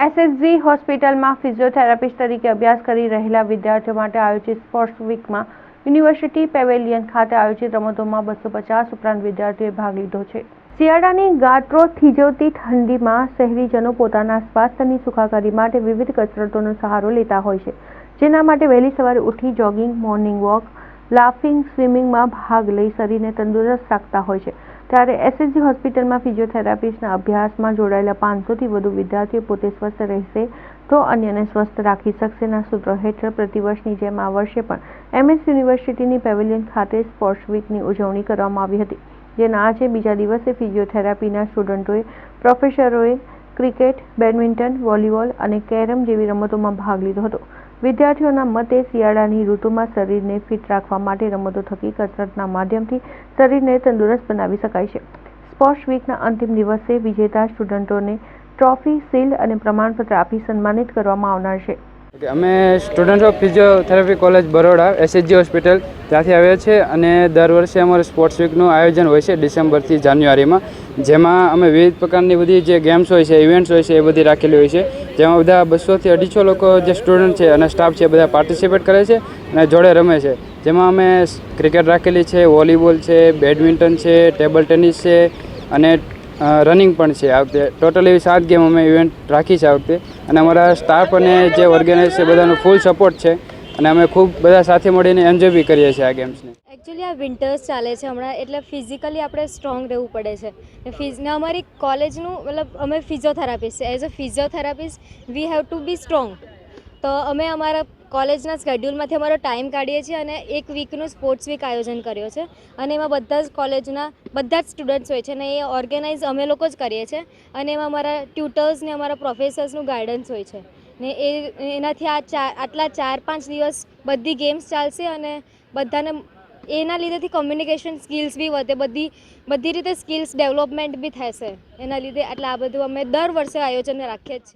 SSG હોસ્પિટલમાં physiotherapist તરીકે અભ્યાસ કરી રહેલા વિદ્યાર્થીઓ માટે આયોજિત સ્પોર્ટ્સ વીકમાં યુનિવર્સિટી પેવેલિયન ખાતે આયોજિત રમતોમાં બસો પચાસ ઉપરાંત વિદ્યાર્થીઓએ ભાગ લીધો છે. શિયાળાની ગાત્રો થીજવતી ઠંડીમાં શહેરીજનો પોતાના સ્વાસ્થ્યની સુખાકારી માટે વિવિધ કસરતોનો સહારો લેતા હોય છે. જેના માટે વહેલી સવારે ઉઠી જોગિંગ, મોર્નિંગ વોક, લાફિંગ, સ્વિમિંગમાં ભાગ લઈ શરીરને તંદુરસ્ત રાખતા હોય છે. ત્યારે એસએસજી હોસ્પિટલમાં ફિઝિયોથેરાપિસ્ટના અભ્યાસમાં જોડાયેલા પાંચસોથી વધુ વિદ્યાર્થીઓ પોતે સ્વસ્થ રહેશે તો અન્યને સ્વસ્થ રાખી શકશેના સૂત્રો હેઠળ પ્રતિવર્ષની જેમ આ વર્ષે પણ એમએસ યુનિવર્સિટીની પેવેલિયન ખાતે સ્પોર્ટ્સ વીકની ઉજવણી કરવામાં આવી હતી, જેના આજે બીજા દિવસે ફિઝિયોથેરાપીના સ્ટુડન્ટોએ, પ્રોફેસરોએ ક્રિકેટ, બેડમિન્ટન, વોલીબોલ અને કેરમ જેવી રમતોમાં ભાગ લીધો હતો. વિદ્યાર્થીઓના મતે શિયાળાની ઋતુમાં શરીરને ફિટ રાખવા માટે રમતો થકી કસરતના માધ્યમથી શરીરને તંદુરસ્ત બનાવી શકાય છે. સ્પોર્ટ્સ વીકના અંતિમ દિવસે વિજેતા સ્ટુડન્ટોને ટ્રોફી, સીલ અને પ્રમાણપત્ર આપી સન્માનિત કરવામાં આવનાર છે. અમે student of physiotherapy college Baroda SHG hospital ત્યાંથી આવ્યા છે અને દર વર્ષે અમારું સ્પોર્ટ્સ વીકનું આયોજન હોય છે ડિસેમ્બરથી જાન્યુઆરીમાં, જેમાં અમે વિવિધ પ્રકારની બધી જે ગેમ્સ હોય છે ઇવેન્ટ્સ હોય છે એ બધી રાખેલી હોય છે. જેમાં બધા બસોથી અઢીસો લોકો જે સ્ટુડન્ટ છે અને સ્ટાફ છે બધા પાર્ટિસિપેટ કરે છે અને જોડે રમે છે. જેમાં અમે ક્રિકેટ રાખેલી છે વોલીબોલ છે બેડમિન્ટન છે ટેબલ ટેનિસ છે અને રનિંગ પણ છે આ વખતે. ટોટલ એવી સાત ગેમ અમે ઇવેન્ટ રાખી છે આ વખતે. અને અમારા સ્ટાફ અને જે ઓર્ગેનાઇઝ છે બધાનો ફૂલ સપોર્ટ છે. અને અમે ખૂબ બધા સાથે મળીને એન્જોય બી કરીએ છીએ આ ગેમ્સને એકચ્યુઅલી આ વિન્ટર્સ ચાલે છે હમણાં, એટલે ફિઝિકલી આપણે સ્ટ્રોંગ રહેવું પડે છે. ને અમારી કોલેજનું મતલબ અમે ફિઝિયોથેરાપિસ્ટ છે. As a physiotherapist we have to be strong તો અમે અમારા કોલેજના સ્કેડ્યુલમાંથી અમારો ટાઈમ કાઢીએ છીએ અને એક વીકનું સ્પોર્ટ્સ વીક આયોજન કર્યો છે. અને એમાં બધા જ કોલેજના, બધા જ સ્ટુડન્ટ્સ હોય છે અને એ ઓર્ગેનાઇઝ અમે લોકો જ કરીએ છીએ. અને એમાં અમારા ટ્યુટર્સ ને અમારા પ્રોફેસર્સનું ગાઈડન્સ હોય છે. ને એ, એનાથી આ ચાર આટલા ચાર પાંચ દિવસ બધી ગેમ્સ ચાલશે અને બધાને એના લીધેથી કોમ્યુનિકેશન સ્કિલ્સ બી વધે, બધી બધી રીતે સ્કિલ્સ ડેવલપમેન્ટ બી થશે. એના લીધે એટલે આ બધું અમે દર વર્ષે આયોજન રાખીએ જ છે